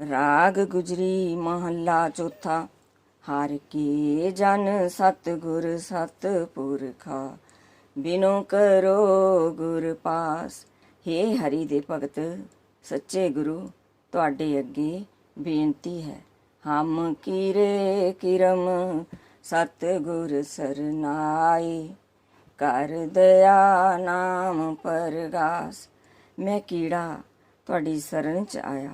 ਰਾਗ ਗੁਜਰੀ ਮਹੱਲਾ ਚੌਥਾ, ਹਰ ਕੀ ਜਨ ਸਤਿਗੁਰ ਸਤਿਪੁਰਖਾ, ਬਿਨੋ ਕਰੋ ਗੁਰ ਪਾਸ। हे ਹਰੀ ਦੇ ਭਗਤ, ਸੱਚੇ ਗੁਰੂ, ਤੁਹਾਡੇ ਅੱਗੇ ਬੇਨਤੀ ਹੈ। ਹਮ ਕੀਰੇ ਕਿਰਮ, ਸਤਿਗੁਰ ਸਰਨਾਈ ਕਰ ਦਇਆ ਨਾਮ ਪਰਗਾਸ। ਮੈਂ ਕੀੜਾ ਤੁਹਾਡੀ ਸ਼ਰਨ ਚ ਆਇਆ।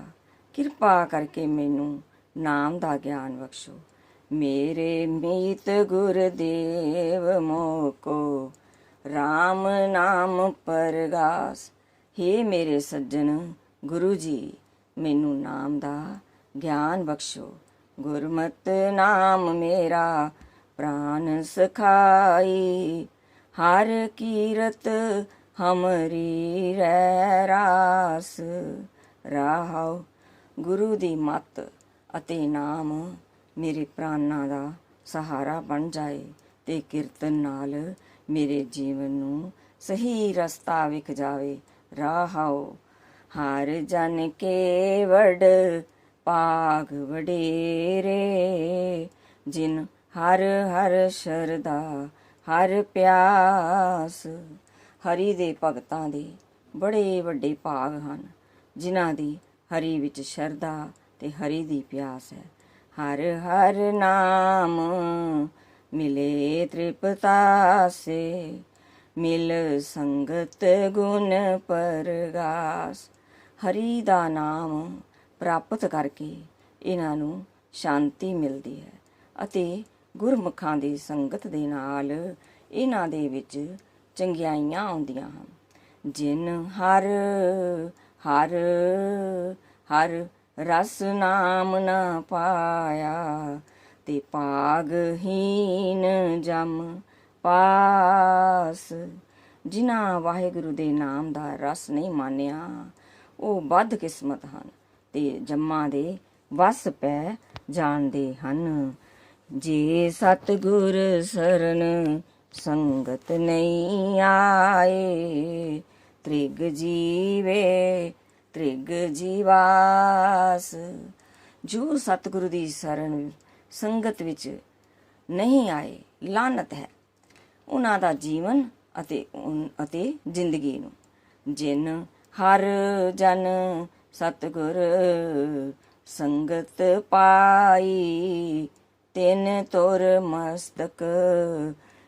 ਕਿਰਪਾ ਕਰਕੇ ਮੈਨੂੰ ਨਾਮ ਦਾ ਗਿਆਨ ਬਖਸ਼ੋ। ਮੇਰੇ ਮੀਤ ਗੁਰਦੇਵ ਮੋਕੋ RAM ਨਾਮ ਪਰਗਾਸ। हे ਮੇਰੇ ਸੱਜਣ, ਗੁਰੂ ਜੀ, ਮੈਨੂੰ ਨਾਮ ਦਾ ਗਿਆਨ ਬਖਸ਼ੋ। ਗੁਰਮਤ ਨਾਮ ਮੇਰਾ ਪ੍ਰਾਨ ਸਖਾਈ। ਹਰ ਕੀਰਤ ਹਮਰੀ ਰਹਿ ਰਾਸ। ਰਾਹੋ ਗੁਰੂ ਦੀ ਮੱਤ ਅਤੇ ਨਾਮ ਮੇਰੇ ਪ੍ਰਾਨਾਂ ਦਾ ਸਹਾਰਾ ਬਣ ਜਾਏ ਤੇ ਕੀਰਤਨ ਨਾਲ ਮੇਰੇ ਜੀਵਨ ਨੂੰ ਸਹੀ ਰਸਤਾ ਵਿਖ ਜਾਵੇ। ਰਾਹੋ ਹਰ ਜਨ ਕੇ ਵੜ ਪਾਗ ਵਡੇਰੇ, ਜਿਨ ਹਰ ਹਰ ਸ਼ਰਦਾ ਹਰ ਪਿਆਸ, ਹਰੀ ਦੇ ਭਗਤਾਂ ਦੇ ਬੜੇ ਵੱਡੇ ਭਾਗ ਹਨ, ਜਿਨ੍ਹਾਂ ਦੀ ਹਰੀ ਵਿੱਚ ਸ਼ਰਧਾ ਤੇ ਹਰੀ ਦੀ ਪਿਆਸ ਹੈ। ਹਰ ਹਰ ਨਾਮ ਮਿਲੇ ਤ੍ਰਿਪਤਾਸੇ ਮਿਲ ਸੰਗਤ ਗੁਣ ਪਰਗਾਸ। ਹਰੀ ਦਾ ਨਾਮ ਪ੍ਰਾਪਤ ਕਰਕੇ ਇਹਨਾਂ ਨੂੰ ਸ਼ਾਂਤੀ ਮਿਲਦੀ ਹੈ ਅਤੇ ਗੁਰਮੁਖਾਂ ਦੀ ਸੰਗਤ ਦੇ ਨਾਲ ਇਹਨਾਂ ਦੇ ਵਿੱਚ ਚੰਗਿਆਈਆਂ ਆਉਂਦੀਆਂ ਹਨ। ਜਿਨ ਹਰ ਹਰ ਹਰ ਰਸ ਨਾਮ ਨਾ ਪਾਇਆ, ਤੇ ਪਾਗਹੀਨ ਜਮ ਪਾਸ। ਜਿਨ੍ਹਾਂ ਵਾਹਿਗੁਰੂ ਦੇ ਨਾਮ ਦਾ ਰਸ ਨਹੀਂ ਮਾਨਿਆ, ਉਹ ਬਦ ਕਿਸਮਤ ਹਨ ਤੇ ਜੰਮਾਂ ਦੇ ਵਸ ਪੈ ਜਾਣਦੇ ਹਨ। ਜੇ ਸਤਿਗੁਰ ਸਰਨ ਸੰਗਤ ਨਹੀਂ ਆਏ ਤ੍ਰਿਗ ਜੀਵੇ, ਤ੍ਰਿਗ ਜੀਵਾਸ। ਜੋ ਸਤਿਗੁਰੂ ਦੀ ਸ਼ਰਨ ਸੰਗਤ ਵਿੱਚ ਨਹੀਂ ਆਏ ਲਾਨਤ ਹੈ। ਉਹਨਾਂ ਦਾ ਜੀਵਨ ਅਤੇ ਅਤੇ ਜ਼ਿੰਦਗੀ ਨੂੰ, ਜਿਨ ਹਰ ਜਨ ਸਤਿਗੁਰ ਸੰਗਤ ਪਾਈ, ਤਿਨ ਤੁਰ ਮਸਤਕ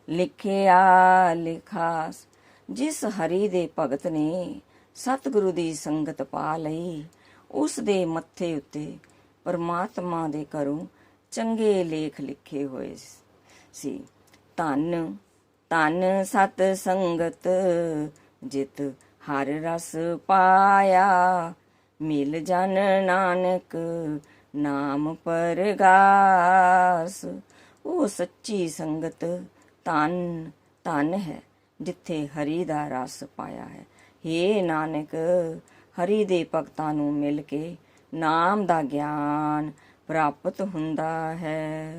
ਲਿਖਿਆ ਲਿਖਾਸ। ਜਿਸ ਹਰੀ ਦੇ ਭਗਤ ਨੇ ਸਤਿਗੁਰੂ ਦੀ ਸੰਗਤ ਪਾ ਲਈ, ਉਸ ਦੇ ਮੱਥੇ ਉੱਤੇ ਪਰਮਾਤਮਾ ਦੇ ਘਰੋਂ ਚੰਗੇ ਲੇਖ ਲਿਖੇ ਹੋਏ ਸੀ। ਧੰਨ ਧੰਨ ਸਤ ਸੰਗਤ, ਜਿਤ ਹਰ ਰਸ ਪਾਇਆ। ਮਿਲ ਜਨ ਨਾਨਕ, ਨਾਮ ਪਰਗਾਸ। ਉਹ ਸੱਚੀ ਸੰਗਤ ਧੰਨ ਧੰਨ ਹੈ। ਜਿੱਥੇ ਹਰੀ ਦਾ ਰਸ ਪਾਇਆ ਹੈ। हे ਨਾਨਕ, ਹਰੀ ਦੇ ਭਗਤਾਂ ਨੂੰ ਮਿਲ ਕੇ ਨਾਮ ਦਾ ਗਿਆਨ ਪ੍ਰਾਪਤ ਹੁੰਦਾ ਹੈ।